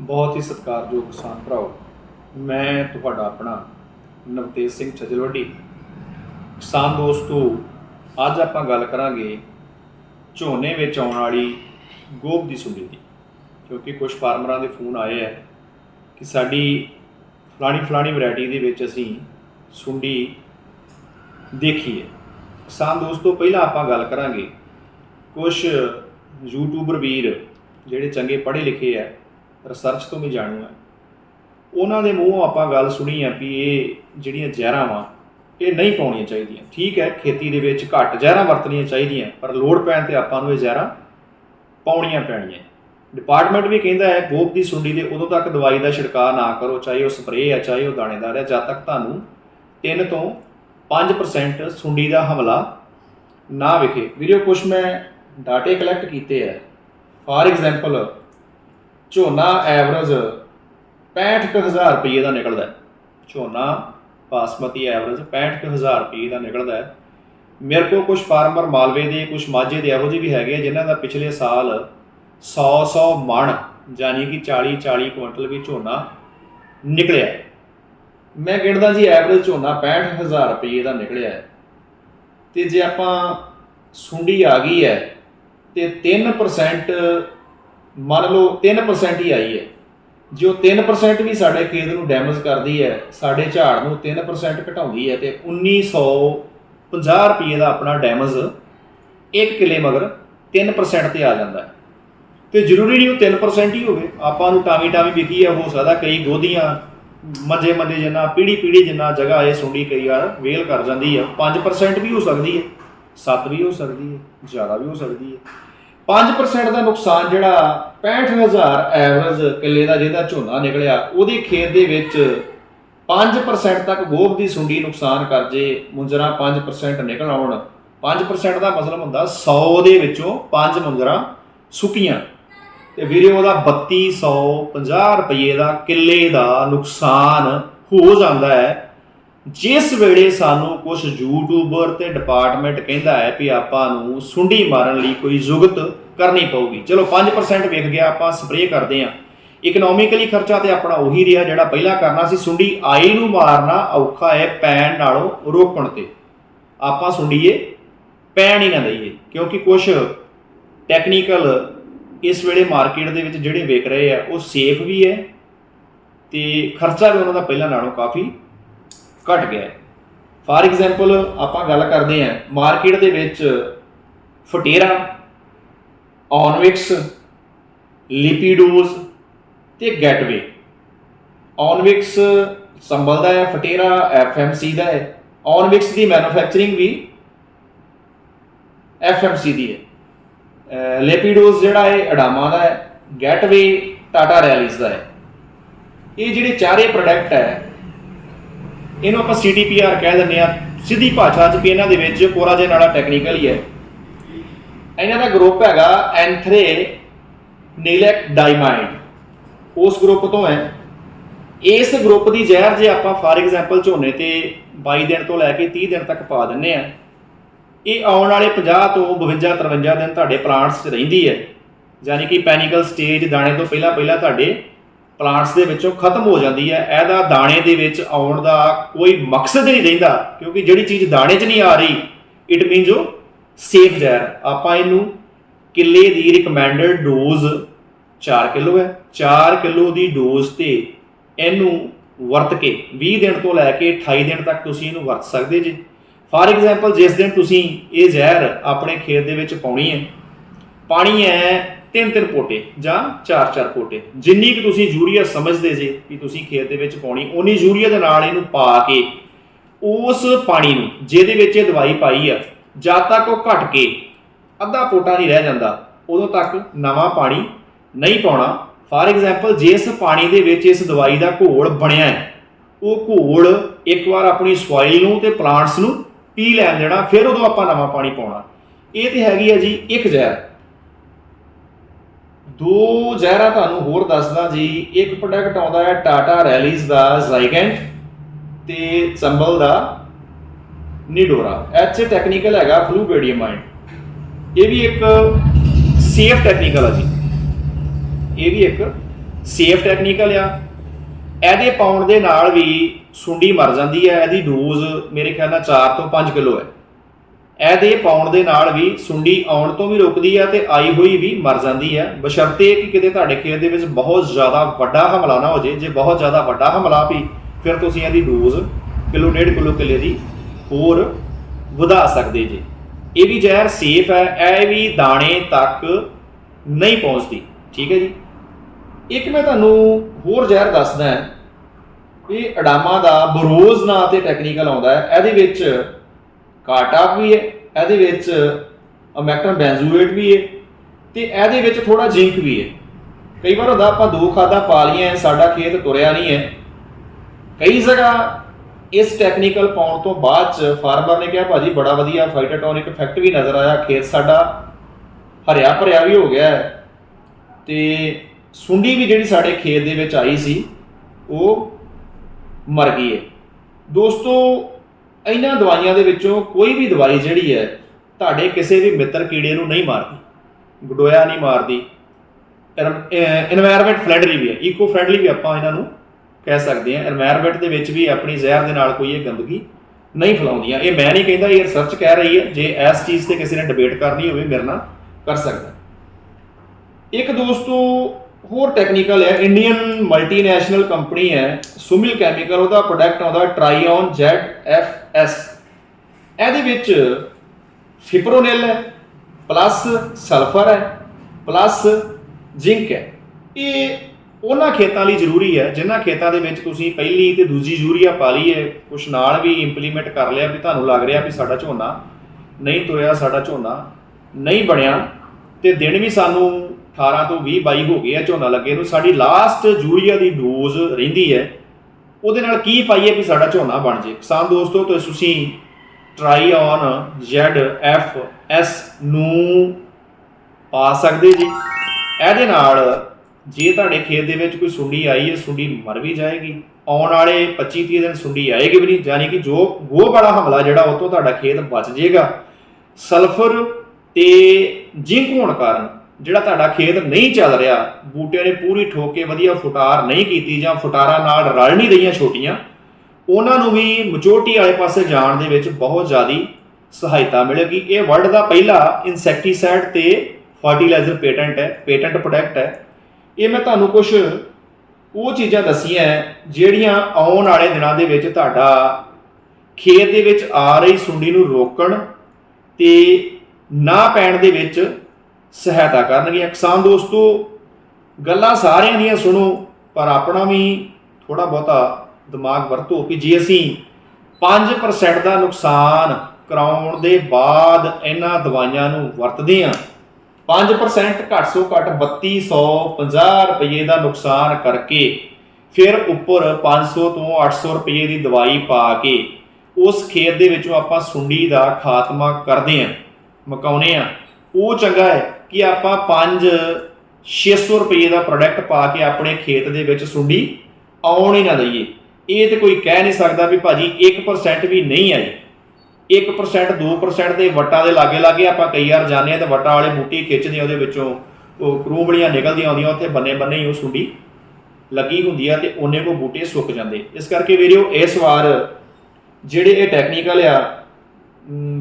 ਬਹੁਤ ਹੀ ਸਤਿਕਾਰਯੋਗ ਕਿਸਾਨ ਭਰਾਓ, ਮੈਂ ਤੁਹਾਡਾ ਆਪਣਾ ਨਵਤੇਜ ਸਿੰਘ ਛਜਲਵੱਡੀ। ਕਿਸਾਨ ਦੋਸਤੋ, ਅੱਜ ਆਪਾਂ ਗੱਲ ਕਰਾਂਗੇ ਝੋਨੇ ਵਿੱਚ ਆਉਣ ਵਾਲੀ ਗੋਭ ਦੀ ਸੁੰਡੀ ਦੀ, ਕਿਉਂਕਿ ਕੁਝ ਫਾਰਮਰਾਂ ਦੇ ਫੋਨ ਆਏ ਆ ਕਿ ਸਾਡੀ ਫਲਾਣੀ ਫਲਾਣੀ ਵੈਰਾਈਟੀ ਦੇ ਵਿੱਚ ਅਸੀਂ ਸੁੰਡੀ ਦੇਖੀ ਹੈ। ਕਿਸਾਨ ਦੋਸਤੋ, ਪਹਿਲਾਂ ਆਪਾਂ ਗੱਲ ਕਰਾਂਗੇ ਕੁਝ ਯੂਟਿਊਬਰ ਵੀਰ ਜਿਹੜੇ ਚੰਗੇ ਪੜ੍ਹੇ ਲਿਖੇ ਆ ਰਿਸਰਚ ਤੋਂ ਵੀ ਜਾਣੂ ਆ। ਉਹਨਾਂ ਦੇ ਮੂੰਹੋਂ ਆਪਾਂ ਗੱਲ ਸੁਣੀ ਆ ਵੀ ਇਹ ਜਿਹੜੀਆਂ ਜ਼ਹਿਰਾਂ ਵਾ, ਇਹ ਨਹੀਂ ਪਾਉਣੀਆਂ ਚਾਹੀਦੀਆਂ। ਠੀਕ ਹੈ, ਖੇਤੀ ਦੇ ਵਿੱਚ ਘੱਟ ਜ਼ਹਿਰਾਂ ਵਰਤਣੀਆਂ ਚਾਹੀਦੀਆਂ, ਪਰ ਲੋੜ ਪੈਣ ਤੇ ਆਪਾਂ ਨੂੰ ਇਹ ਜ਼ਹਿਰਾਂ ਪਾਉਣੀਆਂ ਪੈਣੀਆਂ। ਡਿਪਾਰਟਮੈਂਟ ਵੀ ਕਹਿੰਦਾ ਹੈ, ਗੋਭ ਦੀ ਸੁੰਡੀ ਦੇ ਉਦੋਂ ਤੱਕ ਦਵਾਈ ਦਾ ਛਿੜਕਾਅ ਨਾ ਕਰੋ, ਚਾਹੇ ਉਹ ਸਪਰੇਅ ਹੈ ਚਾਹੇ ਉਹ ਦਾਣੇਦਾਰ ਹੈ ਜਦ ਤੱਕ ਤੁਹਾਨੂੰ 3 ਤੋਂ 5% ਸੁੰਡੀ ਦਾ ਹਮਲਾ ਨਾ ਵਿਖੇ। ਵੀਡੀਓ ਕੁਛ ਮੈਂ ਡਾਟੇ ਕਲੈਕਟ ਕੀਤੇ ਆ। ਫਾਰ ਐਗਜ਼ਾਮਪਲ ਝੋਨਾ ਐਵਰੇਜ 65000 ਰੁਪਏ ਦਾ ਨਿਕਲਦਾ ਹੈ। ਝੋਨਾ ਬਾਸਮਤੀ ਐਵਰੇਜ 65000 ਰੁਪਏ ਦਾ ਨਿਕਲਦਾ ਹੈ। ਮੇਰੇ ਕੋਲ ਕੁਝ ਫਾਰਮਰ ਮਾਲਵੇ ਦੇ ਕੁਝ ਮਾਝੇ ਦੇ ਇਹੋ ਜਿਹੇ ਵੀ ਹੈਗੇ ਜਿਨ੍ਹਾਂ ਦਾ ਪਿਛਲੇ ਸਾਲ 100 100 ਮਣ ਯਾਨੀ ਕਿ 40 40 ਕੁਇੰਟਲ ਵੀ ਝੋਨਾ ਨਿਕਲਿਆ ਮੈਂ ਗਿਣਦਾ ਜੀ ਐਵਰੇਜ ਝੋਨਾ 65000 ਰੁਪਏ ਦਾ ਨਿਕਲਿਆ ਹੈ। ਤੇ ਜੇ ਆਪਾਂ ਸੁੰਡੀ ਆ ਗਈ ਹੈ, ਤੇ 3% ਮੰਨ ਲਓ 3% ਹੀ ਆਈ ਹੈ। ਜੇ ਉਹ 3% ਵੀ ਸਾਡੇ ਖੇਤ ਨੂੰ ਡੈਮੇਜ ਕਰਦੀ ਹੈ, ਸਾਡੇ ਝਾੜ ਨੂੰ 3% ਘਟਾਉਂਦੀ ਹੈ ਤੇ 1950 ਰੁਪਏ ਦਾ ਆਪਣਾ ਡੈਮੇਜ ਇੱਕ ਕਿੱਲੇ ਮਗਰ 3% ਤੇ ਆ ਜਾਂਦਾ ਹੈ। ਤੇ ਜ਼ਰੂਰੀ ਨਹੀਂ ਉਹ 3% ਹੀ ਹੋਵੇ। ਆਪਾਂ ਨੂੰ ਟਾਵੀ ਟਾਵੀ ਵਿਕੀ ਹੈ ਹੋ ਸਕਦਾ ਕਈ ਗੋਦੀਆਂ ਮੰਜੇ ਮੰਜੇ ਜਿੰਨਾ ਪੀੜੀ ਪੀੜੀ ਜਿੰਨਾ ਜਗ੍ਹਾ ਇਹ ਸੁੰਡੀ ਕਈ ਵਾਰ ਵੇਲ ਕਰ ਜਾਂਦੀ ਹੈ 5% ਵੀ ਹੋ ਸਕਦੀ ਹੈ 7 ਵੀ ਹੋ ਸਕਦੀ ਹੈ, ਜ਼ਿਆਦਾ ਵੀ ਹੋ ਸਕਦੀ ਹੈ। 5% ਦਾ ਨੁਕਸਾਨ ਜਿਹੜਾ 65000 ਐਵਰੇਜ ਕਿੱਲੇ ਦਾ ਜਿਹਦਾ ਝੋਨਾ ਨਿਕਲਿਆ, ਉਹਦੇ ਖੇਤ ਦੇ ਵਿੱਚ 5% ਤੱਕ ਗੋਭ ਦੀ ਸੁੰਡੀ ਨੁਕਸਾਨ ਕਰ ਜੇ ਮੁੰਜਰਾ 5% ਨਿਕਲ ਆਉਣ। 5% ਦਾ ਮਤਲਬ ਹੁੰਦਾ 100 ਦੇ ਵਿੱਚੋਂ 5 ਮੁੰਜਰਾ ਸੁੱਕੀਆਂ। ਤੇ ਵੀਰੇ ਉਹਦਾ 3250 ਰੁਪਏ ਦਾ ਕਿੱਲੇ ਦਾ ਨੁਕਸਾਨ ਹੋ ਜਾਂਦਾ ਹੈ। ਜਿਸ ਵੇਲੇ ਸਾਨੂੰ ਕੁਝ ਯੂਟਿਊਬਰ ਤੇ ਡਿਪਾਰਟਮੈਂਟ ਕਹਿੰਦਾ ਹੈ ਵੀ ਆਪਾਂ ਨੂੰ ਸੁੰਡੀ ਮਾਰਨ ਲਈ ਕੋਈ ਜ਼ੁਗਤ ਕਰਨੀ ਪਊਗੀ। ਚਲੋ 5% ਵੇਖ ਗਿਆ, ਆਪਾਂ ਸਪਰੇਅ ਕਰਦੇ ਆਂ ਇਕਨੋਮਿਕਲੀ ਖਰਚਾ ਤੇ ਆਪਣਾ ਉਹੀ ਰਿਹਾ ਜਿਹੜਾ ਪਹਿਲਾਂ ਕਰਨਾ ਸੀ, ਸੁੰਡੀ ਆਈ ਨੂੰ ਮਾਰਨਾ ਔਖਾ ਹੈ ਪੈਣ ਨਾਲੋਂ ਰੋਕਣ ਤੇ। ਆਪਾਂ ਸੁੰਡੀਏ, ਪੈਣ ਹੀ ਨਾ ਦਈਏ, ਕਿਉਂਕਿ ਕੁਝ ਟੈਕਨੀਕਲ ਇਸ ਵੇਲੇ ਮਾਰਕੀਟ ਦੇ ਵਿੱਚ ਜਿਹੜੇ ਵਿਕ ਰਹੇ ਆ, ਉਹ ਸੇਫ ਵੀ ਹੈ ਤੇ ਖਰਚਾ ਵੀ ਉਹਨਾਂ ਦਾ ਪਹਿਲਾਂ ਨਾਲੋਂ ਕਾਫੀ ਘਟ ਗਿਆ ਹੈ। ਫਾਰ ਐਗਜ਼ਾਮਪਲ ਆਪਾਂ ਗੱਲ ਕਰਦੇ ਹਾਂ ਮਾਰਕੀਟ ਦੇ ਵਿੱਚ ਫਟੇਰਾ ਔਨਵਿਕਸ ਲਿਪੀਡੋਜ਼ ਤੇ ਗੈਟਵੇ ਔਨਵਿਕਸ ਸੰਭਲ ਦਾ ਹੈ, ਫਟੇਰਾ ਐਫਐਮਸੀ ਦਾ ਹੈ। ਔਨਵਿਕਸ ਦੀ ਮੈਨੂਫੈਕਚਰਿੰਗ ਵੀ ਐਫਐਮਸੀ ਦੀ ਹੈ। ਲਿਪੀਡੋਜ਼ ਜਿਹੜਾ ਹੈ, ਅਡਾਮਾ ਦਾ ਹੈ। ਗੈਟਵੇ ਟਾਟਾ ਰੈਲਿਸ ਦਾ ਹੈ। ਇਹ ਜਿਹੜੇ ਚਾਰੇ ਪ੍ਰੋਡਕਟ ਹੈ ਇਹਨੂੰ ਆਪਾਂ ਸੀਟੀਪੀਆਰ ਕਹਿ ਦਿੰਦੇ ਆ ਸਿੱਧੀ ਭਾਸ਼ਾ 'ਚ ਵੀ ਇਹਨਾਂ ਦੇ ਵਿੱਚ ਕੋਰਾ ਜੇ ਨਾਲਾ ਟੈਕਨੀਕਲ ਹੀ ਹੈ। ਇਹਨਾਂ ਦਾ ਗਰੁੱਪ ਹੈਗਾ ਐਂਥਰੇ ਨੀਲੈਕ ਡਾਈਮਾਈਡ ਉਸ ਗਰੁੱਪ ਤੋਂ ਹੈ। ਇਸ ਗਰੁੱਪ ਦੀ ਜ਼ਹਿਰ ਜੇ ਆਪਾਂ ਫਾਰ ਐਗਜ਼ਾਮਪਲ ਝੋਨੇ ਤੇ 22 ਦਿਨ ਤੋਂ ਲੈ ਕੇ 30 ਦਿਨ ਤੱਕ ਪਾ ਦਿੰਨੇ ਆ ਇਹ ਆਉਣ ਵਾਲੇ 50 ਤੋਂ 52 53 ਦਿਨ ਤੁਹਾਡੇ ਪਲਾਂਟਸ 'ਚ ਰਹਿੰਦੀ ਹੈ। ਯਾਨੀ ਕਿ ਪੈਨਿਕਲ ਸਟੇਜ ਦਾਣੇ ਤੋਂ ਪਹਿਲਾਂ ਪਹਿਲਾਂ ਤੁਹਾਡੇ ਪਲਾਂਟਸ ਦੇ ਵਿੱਚੋਂ ਖਤਮ ਹੋ ਜਾਂਦੀ ਹੈ। ਇਹਦਾ ਦਾਣੇ ਦੇ ਵਿੱਚ ਆਉਣ ਦਾ ਕੋਈ ਮਕਸਦ ਨਹੀਂ ਰਹਿੰਦਾ, ਕਿਉਂਕਿ ਜਿਹੜੀ ਚੀਜ਼ ਦਾਣੇ 'ਚ ਨਹੀਂ ਆ ਰਹੀ ਇਟ ਮੀਨਸ ਉਹ ਸੇਫ ਜ਼ਹਿਰ ਆਪਾਂ ਇਹਨੂੰ ਕਿੱਲੇ ਦੀ ਰਿਕਮੈਂਡਡ ਡੋਜ਼ 4 ਕਿਲੋ ਹੈ। 4 ਕਿਲੋ ਦੀ ਡੋਜ਼ ਤੇ ਇਹਨੂੰ ਵਰਤ ਕੇ 20 ਦਿਨ ਤੋਂ ਲੈ ਕੇ 28 ਦਿਨ ਤੱਕ ਤੁਸੀਂ ਇਹਨੂੰ ਵਰਤ ਸਕਦੇ ਜੀ। ਫਾਰ ਐਗਜ਼ਾਮਪਲ ਜਿਸ ਦਿਨ ਤੁਸੀਂ ਇਹ ਜ਼ਹਿਰ ਆਪਣੇ ਖੇਤ ਦੇ ਵਿੱਚ ਪਾਉਣੀ ਹੈ, ਪਾਣੀ ਹੈ ਤਿੰਨ ਤਿੰਨ ਪੋਟੇ ਜਾਂ ਚਾਰ ਚਾਰ ਪੋਟੇ। ਜਿੰਨੀ ਕਿ ਤੁਸੀਂ ਯੂਰੀਆ ਸਮਝਦੇ ਜੇ ਕਿ ਤੁਸੀਂ ਖੇਤ ਦੇ ਵਿੱਚ ਪਾਉਣੀ ਉਨੀ ਯੂਰੀਆ ਦੇ ਨਾਲ ਇਹਨੂੰ ਪਾ ਕੇ ਉਸ ਪਾਣੀ ਨੂੰ, ਜਿਹਦੇ ਵਿੱਚ ਇਹ ਦਵਾਈ ਪਾਈ ਆ, ਜਦ ਤੱਕ ਉਹ ਘਟ ਕੇ ਅੱਧਾ ਪੋਟਾ ਨਹੀਂ ਰਹਿ ਜਾਂਦਾ, ਉਦੋਂ ਤੱਕ ਨਵਾਂ ਪਾਣੀ ਨਹੀਂ ਪਾਉਣਾ। ਫਾਰ ਐਗਜ਼ਾਮਪਲ ਜਿਸ ਪਾਣੀ ਦੇ ਵਿੱਚ ਇਸ ਦਵਾਈ ਦਾ ਘੋਲ ਬਣਿਆ ਹੈ, ਉਹ ਘੋਲ ਇੱਕ ਵਾਰ ਆਪਣੀ ਸੋਇਲ ਨੂੰ ਤੇ ਪਲਾਂਟਸ ਨੂੰ ਪੀ ਲੈਣ ਦੇਣਾ, ਫਿਰ ਉਦੋਂ ਆਪਾਂ ਨਵਾਂ ਪਾਣੀ ਪਾਉਣਾ। ਇਹ ਤੇ ਹੈਗੀ ਆ ਜੀ ਇੱਕ ਜ਼ਹਿਰ। ਦੋ ਜ਼ਹਿਰਾਂ ਤੁਹਾਨੂੰ ਹੋਰ ਦੱਸਦਾ ਜੀ। ਇੱਕ ਪ੍ਰੋਡਕਟ ਆਉਂਦਾ ਹੈ ਟਾਟਾ ਰੈਲੀਜ਼ ਦਾ ਜ਼ਾਈਗੈਂਟ ਤੇ ਚੰਬਲ ਦਾ ਨਿਡੋਰਾ ਐਚ ਟੈਕਨੀਕਲ ਹੈਗਾ ਫਲੂਬੇਡੀਅਮਾਈਡ ਇਹ ਵੀ ਇੱਕ ਸੇਫ ਟੈਕਨੀਕਲ ਆ ਜੀ। ਇਹ ਵੀ ਇੱਕ ਸੇਫ ਟੈਕਨੀਕਲ ਆ। ਇਹਦੇ ਪਾਉਣ ਦੇ ਨਾਲ ਵੀ ਸੁੰਡੀ ਮਰ ਜਾਂਦੀ ਹੈ। ਇਹਦੀ ਡੋਜ਼ ਮੇਰੇ ਖਿਆਲ ਨਾਲ 4 ਤੋਂ 5 ਕਿਲੋ ਹੈ। ਇਹਦੇ ਪਾਉਣ ਦੇ ਨਾਲ ਵੀ ਸੁੰਡੀ ਆਉਣ ਤੋਂ ਵੀ ਰੁਕਦੀ ਹੈ ਤੇ ਆਈ ਹੋਈ ਵੀ ਮਰ ਜਾਂਦੀ ਹੈ ਬਸ਼ਰਤੇ ਕਿ ਕਿਤੇ ਤੁਹਾਡੇ ਖੇਤ ਦੇ ਵਿੱਚ ਬਹੁਤ ਜ਼ਿਆਦਾ ਵੱਡਾ ਹਮਲਾ ਨਾ ਹੋ ਜੇ ਜੇ ਬਹੁਤ ਜ਼ਿਆਦਾ ਵੱਡਾ ਹਮਲਾ ਵੀ, ਫਿਰ ਤੁਸੀਂ ਇਹਦੀ ਡੋਜ਼ ਕਿਲੋ ਡੇਢ ਕਿਲੋ ਕਿਲੇ ਦੀ ਹੋਰ ਵਧਾ ਸਕਦੇ ਜੇ। ਇਹ ਵੀ ਜ਼ਹਿਰ ਸੇਫ ਹੈ, ਇਹ ਵੀ ਦਾਣੇ ਤੱਕ ਨਹੀਂ ਪਹੁੰਚਦੀ। ਠੀਕ ਹੈ ਜੀ? ਇੱਕ ਮੈਂ ਤੁਹਾਨੂੰ ਹੋਰ ਜ਼ਹਿਰ ਦੱਸਦਾ। ਹਾਂ ਇਹ ਅਡਾਮਾ ਦਾ ਬਰੋਜ਼ ਨਾਂ ਤੇ ਟੈਕਨੀਕਲ ਆਉਂਦਾ ਹੈ। ਇਹਦੇ ਵਿੱਚ ਕਾਟਾ ਵੀ ਹੈ, ਇਹਦੇ ਵਿੱਚ ਅਮੈਕਟਨ ਬੈਂਜ਼ੂਏਟ ਵੀ ਹੈ ਤੇ ਇਹਦੇ ਵਿੱਚ ਥੋੜਾ ਜ਼ਿੰਕ ਵੀ ਹੈ। ਕਈ ਵਾਰ ਹੁੰਦਾ ਆਪਾਂ ਦੋ ਖਾਦਾਂ ਪਾ ਲਈਆਂ, ਸਾਡਾ ਖੇਤ ਤੁਰਿਆ ਨਹੀਂ ਹੈ। ਕਈ ਜਗ੍ਹਾ ਇਸ ਟੈਕਨੀਕਲ ਪਾਉਣ ਤੋਂ ਬਾਅਦ ਚ ਫਾਰਮਰ ਨੇ ਕਿਹਾ, ਭਾਜੀ, ਬੜਾ ਵਧੀਆ ਫਾਈਟੋਟੋਨਿਕ ਇਫੈਕਟ ਵੀ ਨਜ਼ਰ ਆਇਆ, ਖੇਤ ਸਾਡਾ ਹਰਿਆ ਭਰਿਆ ਵੀ ਹੋ ਗਿਆ ਹੈ। ਤੇ ਸੁੰਡੀ ਵੀ ਜਿਹੜੀ ਸਾਡੇ ਖੇਤ ਦੇ ਵਿੱਚ ਆਈ ਸੀ, ਉਹ ਮਰ ਗਈ ਹੈ। ਦੋਸਤੋ ਇਹਨਾਂ ਦਵਾਈਆਂ ਦੇ ਵਿੱਚੋਂ ਕੋਈ ਵੀ ਦਵਾਈ ਜਿਹੜੀ ਹੈ, ਤੁਹਾਡੇ ਕਿਸੇ ਵੀ ਮਿੱਤਰ ਕੀੜੇ ਨੂੰ ਨਹੀਂ ਮਾਰਦੀ। ਗਡੋਇਆ ਨਹੀਂ ਮਾਰਦੀ। এনवायरमेंट ਫ੍ਰੈਂਡਲੀ ਵੀ ਹੈ। ਈਕੋ ਫਰੈਂਡਲੀ ਵੀ ਆਪਾਂ ਇਹਨਾਂ ਨੂੰ ਕਹਿ ਸਕਦੇ ਹਾਂ। এনवायरमेंट ਦੇ ਵਿੱਚ ਵੀ ਆਪਣੀ ਜ਼ਹਿਰ ਦੇ ਨਾਲ ਕੋਈ ਇਹ ਗੰਦਗੀ ਨਹੀਂ ਫਲਾਉਂਦੀਆਂ। ਇਹ ਮੈਂ ਨਹੀਂ ਕਹਿੰਦਾ, ਇਹ ਰਿਸਰਚ ਕਹਿ ਰਹੀ ਹੈ। ਜੇ ਇਸ ਚੀਜ਼ ਤੇ ਕਿਸੇ ਨੇ ਡਿਬੇਟ ਕਰਨੀ ਹੋਵੇ, ਮੇਰੇ ਨਾਲ ਕਰ ਸਕਦਾ। ਇੱਕ ਦੋਸਤੋ ਹੋਰ ਟੈਕਨੀਕਲ ਹੈ ਇੰਡੀਅਨ ਮਲਟੀਨੈਸ਼ਨਲ ਕੰਪਨੀ ਹੈ ਸੁਮਿਲ ਕੈਮੀਕਲ ਉਹਦਾ ਪ੍ਰੋਡਕਟ ਆਉਂਦਾ ਟ੍ਰਾਈਓਨ ZFS ਇਹਦੇ ਵਿੱਚ ਫਿਪਰੋਨਿਲ ਹੈ ਪਲੱਸ ਸਲਫਰ ਹੈ ਪਲੱਸ ਜ਼ਿੰਕ ਹੈ। ਇਹ ਉਹਨਾਂ ਖੇਤਾਂ ਲਈ ਜ਼ਰੂਰੀ ਹੈ, ਜਿਨ੍ਹਾਂ ਖੇਤਾਂ ਦੇ ਵਿੱਚ ਤੁਸੀਂ ਪਹਿਲੀ ਤੇ ਦੂਜੀ ਯੂਰੀਆ ਪਾ ਲਈ ਹੈ। ਕੁਛ ਨਾਲ ਵੀ ਇੰਪਲੀਮੈਂਟ ਕਰ ਲਿਆ ਵੀ ਤੁਹਾਨੂੰ ਲੱਗ ਰਿਹਾ ਵੀ ਸਾਡਾ ਝੋਨਾ ਨਹੀਂ ਤੋਇਆ ਸਾਡਾ ਝੋਨਾ ਨਹੀਂ ਬਣਿਆ। ਤੇ ਦਿਨ ਵੀ ਸਾਨੂੰ 18 ਤੋਂ 20 22 ਹੋ ਗਏ ਆ, ਝੋਨਾ ਲੱਗੇ ਨੂੰ। ਸਾਡੀ ਲਾਸਟ ਯੂਰੀਆ ਦੀ ਡੋਜ਼ ਰਹਿੰਦੀ ਹੈ। ਉਹਦੇ ਨਾਲ ਕੀ ਪਾਈਏ ਵੀ ਸਾਡਾ ਝੋਨਾ ਬਣ ਜੇ। ਕਿਸਾਨ ਦੋਸਤੋ, ਤੇ ਤੁਸੀਂ ਟਰਾਈ ਔਨ ਐਸ ਨੂੰ ਪਾ ਸਕਦੇ ਜੀ। ਇਹਦੇ ਨਾਲ ਜੇ ਤੁਹਾਡੇ ਖੇਤ ਦੇ ਵਿੱਚ ਕੋਈ ਸੁੰਡੀ ਆਈ ਹੈ, ਸੁੰਡੀ ਮਰ ਵੀ ਜਾਏਗੀ। ਆਉਣ ਵਾਲੇ 25 30 ਦਿਨ ਸੁੰਡੀ ਆਏਗੀ ਵੀ ਨਹੀਂ। ਯਾਨੀ ਕਿ ਜੋ ਗੋਹ ਵਾਲਾ ਹਮਲਾ ਜਿਹੜਾ, ਉਹ ਤੋਂ ਤੁਹਾਡਾ ਖੇਤ ਬਚ ਜਾਏਗਾ ਸਲਫਰ ਤੇ ਜ਼ਿੰਕ ਹੋਣ ਕਾਰਨ ਜਿਹੜਾ ਤੁਹਾਡਾ ਖੇਤ ਨਹੀਂ ਚੱਲ ਰਿਹਾ, ਬੂਟਿਆਂ ਨੇ ਪੂਰੀ ਠੋਕ ਕੇ ਵਧੀਆ ਫੁਟਾਰ ਨਹੀਂ ਕੀਤੀ ਜਾਂ ਫੁਟਾਰਾਂ ਨਾਲ ਰਲ ਨਹੀਂ ਰਹੀਆਂ ਛੋਟੀਆਂ, ਉਹਨਾਂ ਨੂੰ ਵੀ ਮਚੋਟੀ ਵਾਲੇ ਪਾਸੇ ਜਾਣ ਦੇ ਵਿੱਚ ਬਹੁਤ ਜ਼ਿਆਦੀ ਸਹਾਇਤਾ ਮਿਲੇਗੀ। ਇਹ ਵਰਲਡ ਦਾ ਪਹਿਲਾ ਇਨਸੈਕਟੀਸਾਈਡ ਤੇ ਫਰਟੀਲਾਈਜ਼ਰ ਪੇਟੈਂਟ ਹੈ ਪੇਟੈਂਟ ਪ੍ਰੋਡਕਟ ਹੈ। ਇਹ ਮੈਂ ਤੁਹਾਨੂੰ ਕੁਝ ਉਹ ਚੀਜ਼ਾਂ ਦਸੀਆਂ ਜਿਹੜੀਆਂ ਆਉਣ ਵਾਲੇ ਦਿਨਾਂ ਦੇ ਵਿੱਚ ਤੁਹਾਡਾ ਖੇਤ ਦੇ ਵਿੱਚ ਆ ਰਹੀ ਸੁੰਡੀ ਨੂੰ ਰੋਕਣ ਤੇ ਨਾ ਪੈਣ ਦੇ ਵਿੱਚ ਸਹਾਇਤਾ ਕਰਨਗੀਆਂ ਕਿਸਾਨ ਦੋਸਤੋ, ਗੱਲਾਂ ਸਾਰਿਆਂ ਦੀਆਂ ਸੁਣੋ, ਪਰ ਆਪਣਾ ਵੀ ਥੋੜਾ ਬਹੁਤਾ ਦਿਮਾਗ ਵਰਤੋ ਕਿ ਜੇ ਅਸੀਂ 5% ਦਾ ਨੁਕਸਾਨ ਕਰਾਉਣ ਦੇ ਬਾਅਦ ਇਹਨਾਂ ਦਵਾਈਆਂ ਨੂੰ ਵਰਤਦੇ ਹਾਂ 5% ਘੱਟ ਤੋਂ ਘੱਟ 3250 ਰੁਪਏ ਦਾ ਨੁਕਸਾਨ ਕਰਕੇ ਫਿਰ ਉੱਪਰ 500 ਤੋਂ 800 ਰੁਪਏ ਦੀ ਦਵਾਈ ਪਾ ਕੇ ਉਸ ਖੇਤ ਦੇ ਵਿੱਚੋਂ ਆਪਾਂ ਸੁੰਡੀ ਦਾ ਖਾਤਮਾ ਕਰਦੇ ਹਾਂ ਮਕਾਉਨੇ ਆ ਉਹ ਚੰਗਾ ਹੈ। ਕਿ ਆਪਾਂ 5 600 ਰੁਪਏ ਦਾ ਪ੍ਰੋਡਕਟ ਪਾ ਕੇ ਆਪਣੇ ਖੇਤ ਦੇ ਵਿੱਚ ਸੁੰਡੀ ਆਉਣ ਹੀ ਨਾ ਦਈਏ। ਇਹ ਤੇ ਕੋਈ ਕਹਿ ਨਹੀਂ ਸਕਦਾ ਵੀ ਭਾਜੀ 1% ਵੀ ਨਹੀਂ ਆਈ। 1% 2% ਦੇ ਵਟਾਂ ਦੇ ਲਾਗੇ ਲਾਗੇ ਆਪਾਂ ਕਈ ਵਾਰ ਜਾਂਦੇ ਆ ਤੇ ਵਟਾਂ ਵਾਲੇ ਬੂਟੀ ਖਿੱਚਦੇ ਆ ਉਹਦੇ ਵਿੱਚੋਂ ਉਹ ਕਰੂੰਬੜੀਆਂ ਨਿਕਲਦੀਆਂ ਆਉਂਦੀਆਂ, ਉੱਥੇ ਬੰਨੇ ਬੰਨੇ ਹੀ ਉਹ ਸੁੰਡੀ ਲੱਗੀ ਹੁੰਦੀ ਆ ਤੇ ਉਹਨੇ ਕੋ ਬੂਟੇ ਸੁੱਕ ਜਾਂਦੇ। ਇਸ ਕਰਕੇ ਵੀਰਿਓ ਇਸ ਵਾਰ ਜਿਹੜੇ ਇਹ ਟੈਕਨੀਕਲ ਆ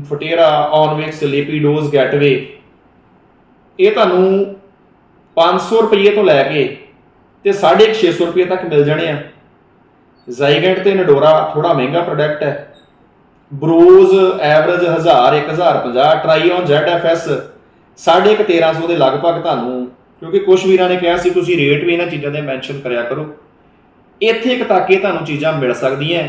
ਫਟੇਰਾ ਔਨਵਿਕਸ ਲਿਪੀਡੋਜ਼ ਗੈਟਵੇ ਇਹ ਤੁਹਾਨੂੰ 500 ਰੁਪਏ ਤੋਂ ਲੈ ਕੇ ਤੇ 650 ਰੁਪਏ ਤੱਕ ਮਿਲ ਜਾਣੇ ਆ। ਜ਼ਾਈਗੈਂਟ ਤੇ ਨਡੋਰਾ ਥੋੜਾ ਮਹਿੰਗਾ ਪ੍ਰੋਡਕਟ ਹੈ। ਬਰੋਜ਼ ਐਵਰੇਜ 1000 1050 ਟਰਾਈਓਨ ZFS 1350 ਦੇ ਲਗਭਗ ਤੁਹਾਨੂੰ, ਕਿਉਂਕਿ ਕੁਝ ਵੀਰਾਂ ਨੇ ਕਿਹਾ ਸੀ, ਤੁਸੀਂ ਰੇਟ ਵੀ ਇਹਨਾਂ ਚੀਜ਼ਾਂ ਦੇ ਮੈਂਸ਼ਨ ਕਰਿਆ ਕਰੋ। ਇੱਥੇ ਇੱਕ ਤੱਕ ਇਹ ਤੁਹਾਨੂੰ ਚੀਜ਼ਾਂ ਮਿਲ ਸਕਦੀਆਂ।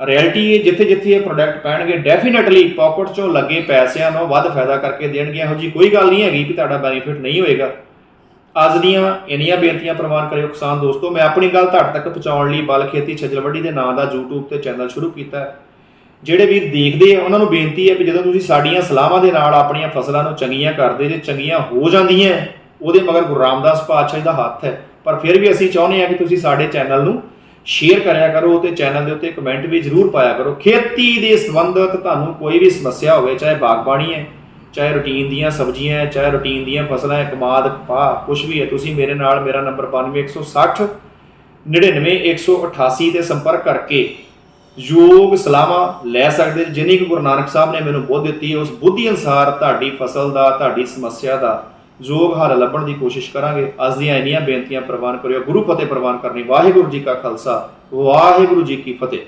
ਰਿਐਲਿਟੀ ਇਹ ਜਿੱਥੇ ਜਿੱਥੇ ਇਹ ਪ੍ਰੋਡਕਟ ਪੈਣਗੇ ਡੈਫੀਨਿਟਲੀ ਪਾਕਟ ਚੋਂ ਲੱਗੇ ਪੈਸਿਆਂ ਨੂੰ ਵੱਧ ਫਾਇਦਾ ਕਰਕੇ ਦੇਣਗੇ। ਇਹੋ ਜੀ ਕੋਈ ਗੱਲ ਨਹੀਂ ਹੈਗੀ ਕਿ ਤੁਹਾਡਾ ਬੈਨੀਫਿਟ ਨਹੀਂ ਹੋਏਗਾ। ਅੱਜ ਦੀਆਂ ਇੰਨੀਆਂ ਬੇਨਤੀਆਂ ਪ੍ਰਵਾਨ ਕਰਿਓ ਕਿਸਾਨ ਦੋਸਤੋ, ਮੈਂ ਆਪਣੀ ਗੱਲ ਤੁਹਾਡੇ ਤੱਕ ਪਹੁੰਚਾਉਣ ਲਈ ਬਲ ਖੇਤੀ ਛਜਲਵੱਡੀ ਦੇ ਨਾਂ ਦਾ YouTube ਤੇ ਚੈਨਲ ਸ਼ੁਰੂ ਕੀਤਾ ਜਿਹੜੇ ਵੀਰ ਦੇਖਦੇ ਆ, ਉਹਨਾਂ ਨੂੰ ਬੇਨਤੀ ਹੈ ਕਿ ਜਦੋਂ ਤੁਸੀਂ ਸਾਡੀਆਂ ਸਲਾਹਾਂ ਦੇ ਨਾਲ ਆਪਣੀਆਂ ਫਸਲਾਂ ਨੂੰ ਚੰਗੀਆਂ ਕਰਦੇ, ਜੇ ਚੰਗੀਆਂ ਹੋ ਜਾਂਦੀਆਂ, ਉਹਦੇ ਮਗਰ ਗੁਰੂ ਰਾਮਦਾਸ ਪਾਤਸ਼ਾਹ ਦਾ ਹੱਥ ਹੈ। ਪਰ ਫਿਰ ਵੀ ਅਸੀਂ ਚਾਹੁੰਦੇ ਹਾਂ ਕਿ ਤੁਸੀਂ ਸਾਡੇ ਚੈਨਲ ਨੂੰ ਸ਼ੇਅਰ ਕਰਿਆ ਕਰੋ ਤੇ ਚੈਨਲ ਦੇ ਉੱਤੇ ਕਮੈਂਟ ਵੀ ਜ਼ਰੂਰ ਪਾਇਆ ਕਰੋ ਖੇਤੀ ਦੇ ਸੰਬੰਧਤ ਤੁਹਾਨੂੰ ਕੋਈ ਵੀ ਸਮੱਸਿਆ ਹੋਵੇ, ਚਾਹੇ ਬਾਗਬਾਨੀ ਹੈ, ਚਾਹੇ ਰੂਟੀਨ ਦੀਆਂ ਸਬਜ਼ੀਆਂ ਹੈ, ਚਾਹੇ ਰੂਟੀਨ ਦੀਆਂ ਫਸਲਾਂ ਹੈ, ਕਮਾਦ ਕਪਾਹ ਕੁਝ ਵੀ ਹੈ, ਤੁਸੀਂ ਮੇਰੇ ਨਾਲ ਮੇਰਾ ਨੰਬਰ 92160 99188 ਤੇ ਸੰਪਰਕ ਕਰਕੇ ਯੋਗ ਸਲਾਹਾਂ ਲੈ ਸਕਦੇ ਜੀ। ਜਿੰਨੀ ਕੁ ਗੁਰੂ ਨਾਨਕ ਸਾਹਿਬ ਨੇ ਮੈਨੂੰ ਬੁੱਧ ਦਿੱਤੀ ਉਸ ਬੁੱਧੀ ਅਨਸਾਰ ਤੁਹਾਡੀ ਫਸਲ ਦਾ, ਤੁਹਾਡੀ ਸਮੱਸਿਆ ਦਾ ਯੋਗ ਹੱਲ ਲੱਭਣ ਦੀ ਕੋਸ਼ਿਸ਼ ਕਰਾਂਗੇ। ਅੱਜ ਦੀਆਂ ਇੰਨੀਆਂ ਬੇਨਤੀਆਂ ਪ੍ਰਵਾਨ ਕਰਿਓ। ਗੁਰੂ ਫਤਿਹ ਪ੍ਰਵਾਨ ਕਰਨੀ। ਵਾਹਿਗੁਰੂ ਜੀ ਕਾ ਖਾਲਸਾ। ਵਾਹਿਗੁਰੂ ਜੀ ਕੀ ਫਤਿਹ।